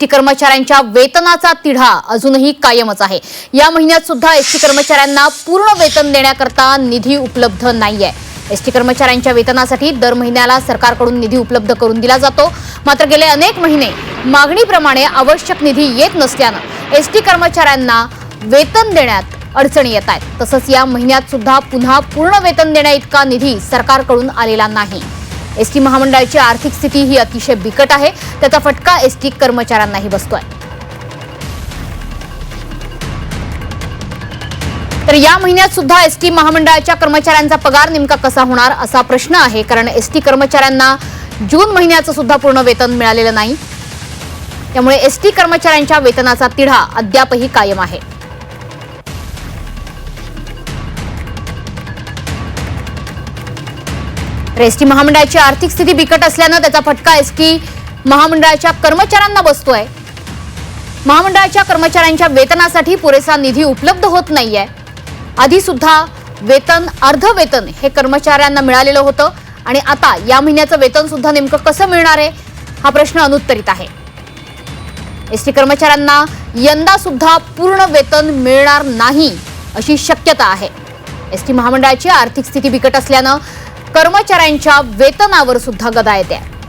ST कर्मचाऱ्यांच्या वेतनाचा तिढा अजूनही कायमच आहे. या महिन्यात सुद्धा एसटी कर्मचाऱ्यांना पूर्ण वेतन देण्याकरता निधी उपलब्ध नाहीये. एसटी कर्मचाऱ्यांच्या वेतनासाठी दर महिन्याला सरकारकडून निधी उपलब्ध करून दिला जातो. मात्र गेले अनेक महिने मागणीप्रमाणे आवश्यक निधी येत नसल्यानं एसटी कर्मचाऱ्यांना वेतन देण्यात अडचणी येत आहेत. तसंच या महिन्यात सुद्धा पुन्हा पूर्ण वेतन देण्या इतका निधी सरकारकडून आलेला नाही. एसटी महामंडळाची आर्थिक स्थिती ही अतिशय बिकट आहे. त्याचा फटका एसटी कर्मचाऱ्यांनाही बसतोय. तर या महिन्यात सुद्धा एसटी महामंडळाच्या कर्मचाऱ्यांचा पगार नेमका कसा होणार असा प्रश्न आहे. कारण एसटी कर्मचाऱ्यांना जून महिन्याचं सुद्धा पूर्ण वेतन मिळालेलं नाही. त्यामुळे एसटी कर्मचाऱ्यांच्या वेतनाचा तिढा अद्यापही कायम आहे. एसटी महामंडळाची आर्थिक स्थिती बिकट असल्यानं त्याचा फटका एसटी महामंडळाच्या कर्मचाऱ्यांना बसतोय. महामंडळाच्या कर्मचाऱ्यांच्या वेतनासाठी पुरेसा निधी उपलब्ध होत नाहीये. आधी सुद्धा वेतन अर्ध वेतन हे कर्मचाऱ्यांना मिळालेलं होतं आणि आता या महिन्याचं वेतन सुद्धा नेमकं कसं मिळणार आहे हा प्रश्न अनुत्तरित आहे. एसटी कर्मचाऱ्यांना यंदा सुद्धा पूर्ण वेतन मिळणार नाही अशी शक्यता आहे. एसटी महामंडळाची आर्थिक स्थिती बिकट असल्यानं कर्मचाऱ्यांच्या वेतनावर सुद्धा गदा येते